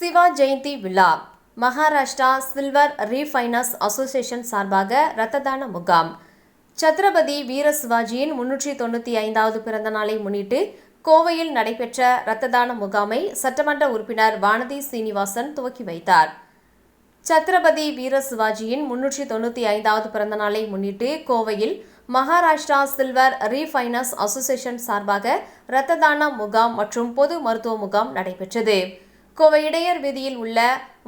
சிவா ஜெயந்தி விழா. Maharashtra silver refiners association சார்பாக இரத்த தான முகாம். சத்ரபதி வீர சிவாஜியின் முன்னூற்றி தொண்ணூற்றி ஐந்தாவது பிறந்த நாளை முன்னிட்டு கோவையில் நடைபெற்ற இரத்த தான முகாமை சட்டமன்ற உறுப்பினர் வானதி சீனிவாசன் துவக்கி வைத்தார். சத்ரபதி வீர சிவாஜியின் முன்னூற்றி தொண்ணூற்றி ஐந்தாவது பிறந்த நாளை முன்னிட்டு கோவையில் மகாராஷ்டிரா சில்வர் ரீஃபைனர்ஸ் அசோசியேஷன் சார்பாக இரத்த தான முகாம் மற்றும் பொது மருத்துவ முகாம் நடைபெற்றது. கோவை இடையர் வீதியில் உள்ள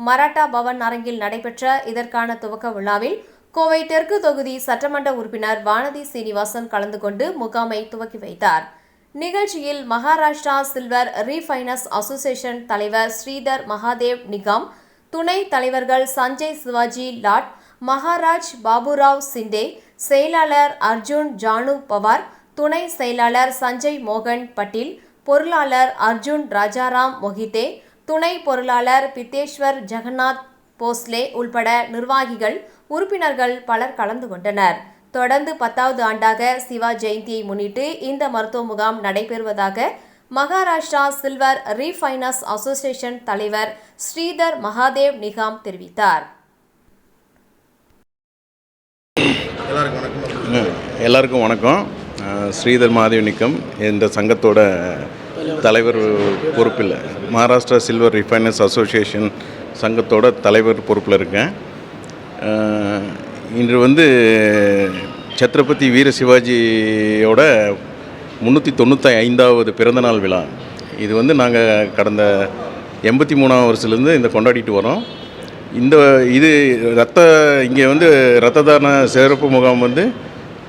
மராட்டா பவன் அரங்கில் நடைபெற்ற இதற்கான துவக்க விழாவில் கோவை தெற்கு தொகுதி சட்டமன்ற உறுப்பினர் வானதி சீனிவாசன் கலந்து கொண்டு முகாமை துவக்கி வைத்தார். நிகழ்ச்சியில் மகாராஷ்டிரா சில்வர் ரீஃபைனர்ஸ் அசோசியேஷன் தலைவர் ஸ்ரீதர் மகாதேவ் நிகாம் துணை தலைவர்கள் சஞ்சய் சிவாஜி லாட் மகாராஜ் பாபுராவ் சிண்டே செயலாளர் அர்ஜுன் ஜானு பவார் துணை செயலாளர் சஞ்சய் மோகன் பட்டீல் பொருளாளர் அர்ஜுன் ராஜாராம் மொஹிதே துணை பொருளாளர் பித்தேஸ்வர் ஜெகநாத் போஸ்லே உள்பட நிர்வாகிகள் உறுப்பினர்கள் பலர் கலந்து கொண்டனர். தொடர்ந்து பத்தாவது ஆண்டாக சிவா ஜெயந்தியை முன்னிட்டு இந்த மருத்துவ முகாம் நடைபெறுவதாக மகாராஷ்டிரா சில்வர் ரீஃபைனர்ஸ் அசோசியேஷன் தலைவர் ஸ்ரீதர் மகாதேவ் நிகாம் தெரிவித்தார். எல்லாருக்கும் வணக்கம். ஸ்ரீதர் மாதேவ் நிக்கம் இந்த சங்கத்தோட தலைவர் பொறுப்பில் மகாராஷ்டிரா சில்வர் ரிஃபைனர்ஸ் அசோசியேஷன் சங்கத்தோட தலைவர் பொறுப்பில் இருக்கேன். இன்று வந்து சத்ரபதி வீர சிவாஜியோட முந்நூற்றி தொண்ணூற்றி ஐந்தாவது பிறந்தநாள் விழா. இது வந்து நாங்கள் கடந்த எண்பத்தி மூணாம் வருஷத்துலேருந்து இந்த கொண்டாடிட்டு வரோம். இந்த இது ரத்த இங்கே வந்து ரத்த தான சிறப்பு முகாம் வந்து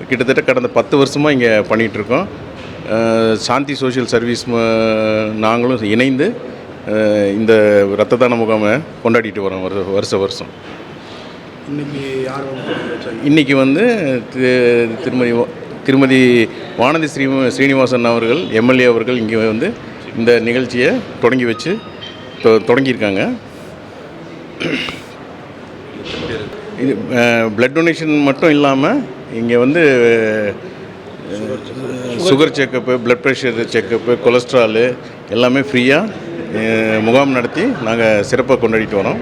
கிட்டத்தட்ட கடந்த பத்து வருஷமாக இங்கே பண்ணிகிட்ருக்கோம் சாந்தி சோஷியல் சர்வீஸ் நாங்களும் இணைந்து இந்த ரத்த தான முகாமை கொண்டாடிட்டு வரோம் வருஷ வருஷ வருஷம். யார் வந்து வச்சாங்க இன்றைக்கி வந்து திருமதி திருமதி வானதி ஸ்ரீ ஸ்ரீனிவாசன் அவர்கள் எம்எல்ஏ அவர்கள் இங்கே வந்து இந்த நிகழ்ச்சியை தொடங்கி வச்சு தொடங்கியிருக்காங்க. இது பிளட் டொனேஷன் மட்டும் இல்லாமல் இங்கே வந்து sugar checkup blood pressure checkup cholesterol எல்லாமே ஃப்ரீயாக முகாம் நடத்தி நாங்கள் சிறப்பாக கொண்டாடிட்டு வரோம்.